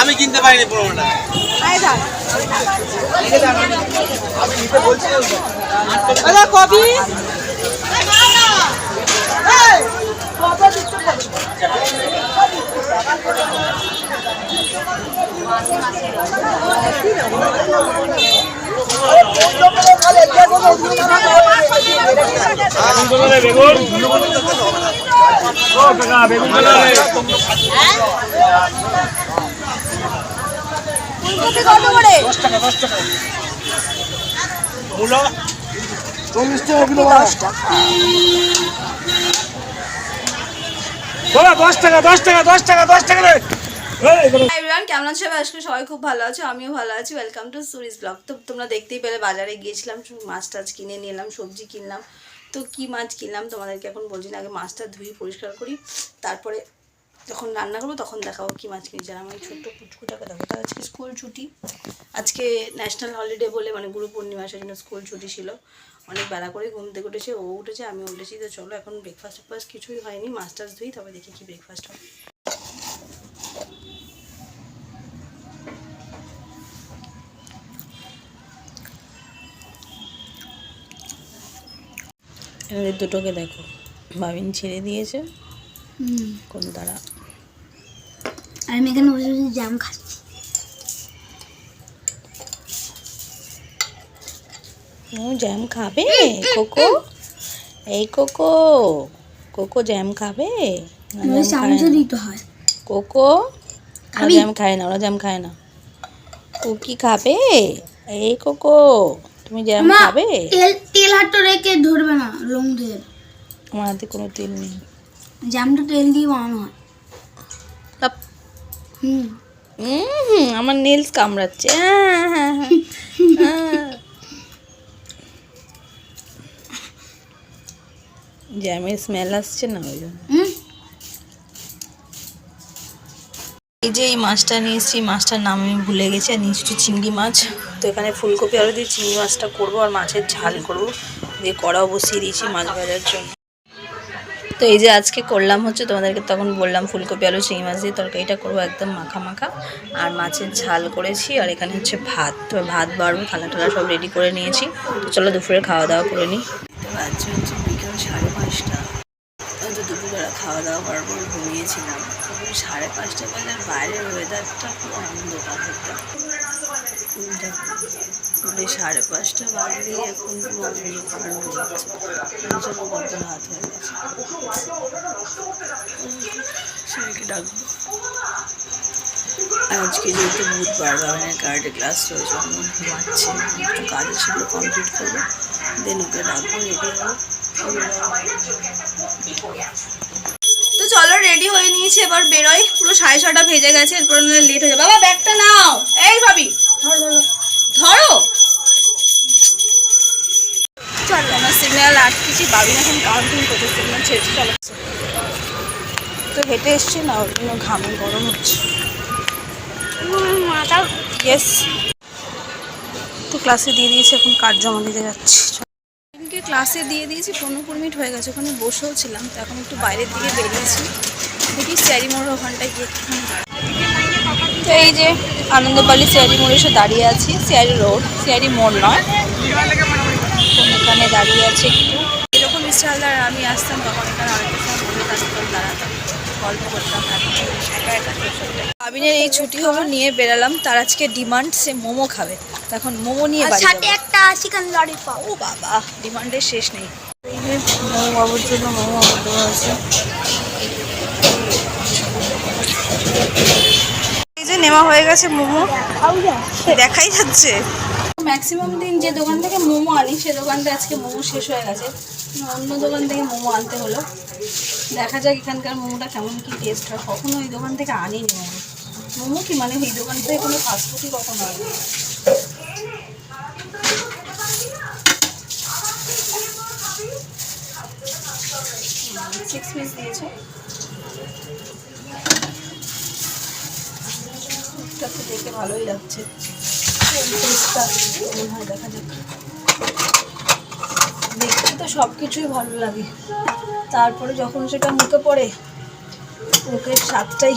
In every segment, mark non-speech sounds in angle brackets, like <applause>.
আমি কিনতে পারিনি পনেরো টাকা। দাদা কবি। কেমন সবাই খুব ভালো আছে, আমিও ভালো আছি। ওয়েলকাম টু তো তোমরা দেখতেই পেলে, বাজারে গিয়েছিলাম মাছ টাছ কিনে নিলাম সবজি কিনলাম। তো কি মাছ কিনলাম তোমাদেরকে এখন বলছি না, আগে মাছটা ধুই পরিষ্কার করি, তারপরে যখন রান্না করব তখন দেখাবো কি মাছ কিনেছি। আর আমার ছোট্ট পুচকুটাকে দেখো তার আজকে স্কুল ছুটি। আজকে ন্যাশনাল হলিডে বলে মানে গুরু পূর্ণিমা জন্য স্কুল ছুটি ছিল। অনেক বেলা করে ঘুম থেকে উঠেছে, ও উঠেছে, আমি উঠেছি, তো চলো এখন ব্রেকফাস্ট ব্রেকফাস্ট কিছুই হয়নি মাছ টাছ ধুই, তবে দেখি কি ব্রেকফাস্ট হয়। এবারে দুটোকে দেখো। বাবিন ছেড়ে দিয়েছে। কোন তারা? আমি এখানে বসে বসে জ্যাম খাচ্ছি। ও জ্যাম খাবে? কোকো? এই কোকো কোকো জ্যাম খাবে? চামচে দিতে হয়। কোকো? জ্যাম খায় না ওরা জ্যাম খায় না। কুকি খাবে? এই কোকো। তুমি জ্যাম খাবে? তেল তেল হাতটা রেখে ধরবে না লং তেল আমার হাতে কোনো তেল নেই। জ্যামটা তেল দিয়ে বানানো হয়। তাপ। হুম। উম, আমার নেলস কামড়াচ্ছে। <laughs> জ্যামের স্মেল আসছে না ওই জন্য। এই যে এই মাছটা নিয়ে এসেছি মাছটার নাম আমি ভুলে গেছি, আর নিয়েছি চিংড়ি মাছ। তো এখানে ফুলকপি, আলু দিয়ে চিংড়ি মাছটা করব, আর মাছের ঝাল করব। দিয়ে কড়াও বসিয়ে দিয়েছি মাছ ভাজার জন্য। তো এই যে আজকে করলাম হচ্ছে, তোমাদেরকে তখন বললাম ফুলকপি, আলু, চিংড়ি মাছ দিয়ে তরকারিটা করব একদম মাখা মাখা। আর মাছের ঝাল করেছি, আর এখানে হচ্ছে ভাত। তো ভাত বাড়বো থালা টালা সব রেডি করে নিয়েছি। চলো দুপুরে খাওয়া দাওয়া করে নিই তো বাজছে হচ্ছে বিকেল সাড়ে পাঁচটা ওই তো দুপুরবেলা করার পর ঘুমিয়েছিলাম। সাড়ে পাঁচটা বাজার বাইরের ওয়েদারটা খুব অন্ধকার একটা মানে সাড়ে পাঁচটা বাজলেই এখন অন্ধকার হয়ে যাচ্ছে। চলো কত হয়ে গেছে। ডাকবো। আজকে যেহেতু বুধবার বাগানের কার্ডে ক্লাস রয়েছে, আমি ঘুমাচ্ছে। একটু কাজ ছিল কমপ্লিট করব। দেন ওকে ডাকবো রেডি হব। চলো রেডি হয়ে নিয়েছি এবার বেরোই। পুরো সাড়ে ছটা ভেজে গেছে এরপর লেট হয়ে যাবে। বাবা ব্যাগটা নাও। এই ভাবি ধরো চলো আমার সিগন্যাল আটকেছি বাবি এখন কাউন্টিং করতে সিগন্যাল ছেড়েছি চলো। তো হেঁটে এসছি না ওর জন্য ঘামে গরম হচ্ছে। ইয়েস তো ক্লাসে দিয়ে দিয়েছে এখন কার্ড জমা দিতে যাচ্ছি এমকে ক্লাসে দিয়ে দিয়েছি, পনেরো কুড়ি মিনিট হয়ে গেছে, ওখানে বসেও ছিলাম, তো এখন একটু বাইরের দিকে বেরিয়েছি। দেখি স্যারি মোড়ের ওখানটায় গিয়ে তো এই যে আনন্দপালি সিয়ারি মোড়ে এসে দাঁড়িয়ে আছি সিয়ারি রোড সিয়ারি মোড় নয়। তো এখানে দাঁড়িয়ে আছে একটু। এরকম স্টাইলদার আমি আসতাম, তখন এখানে অনেকের সময় বসে থাকতাম দাঁড়াতাম, গল্প করতাম একা একা। আবিনের এই ছুটি হলো নিয়ে বেরালাম। তার আজকে ডিমান্ড সে মোমো খাবে। তখন মোমো নিয়ে সাথে। একটা চিকেন ললিপপ ও বাবা ডিমান্ডের শেষ নেই। মোমো বাবুর জন্য মোমো অর্ডার দেওয়া আছে এই যে নেওয়া হয়ে গেছে মোমো। দেখাই যাচ্ছে। ম্যাক্সিমাম দিন যে দোকান থেকে মোমো আনি সে দোকানটা আজকে মোমো শেষ হয়ে গেছে। অন্য দোকান থেকে মোমো আনতে হলো। দেখা যাক এখানকার মোমোটা কেমন কি টেস্ট হয়। কখনো ওই দোকান থেকে আনিনি মোমো। মোমো কি মানে দোকান থেকে কোনো ফাস্টফুডই কখনো আনি সিক্স পিস দিয়েছে। তো দেখে ভালোই লাগছে। হয়, দেখা যাক। দেখতে তো সব কিছুই ভালো লাগে। তারপরে যখন সেটা মুখে পড়ে, মুখের স্বাদটাই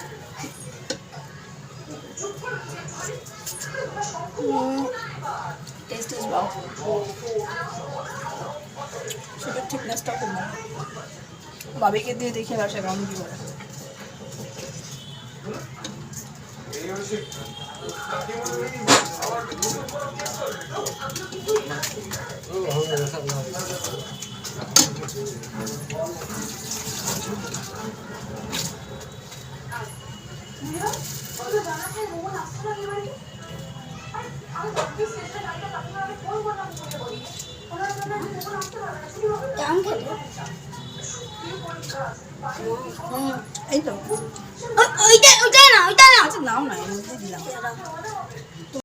ইজ বাউ সেটার ঠিকনেসটা খুব ভালো। বাবিকে দিয়ে দেখি এবার সে কেমন কী করে খেলে এই তো ওইটা ওইটা না ওইটা না আচ্ছা নাও না দিলাম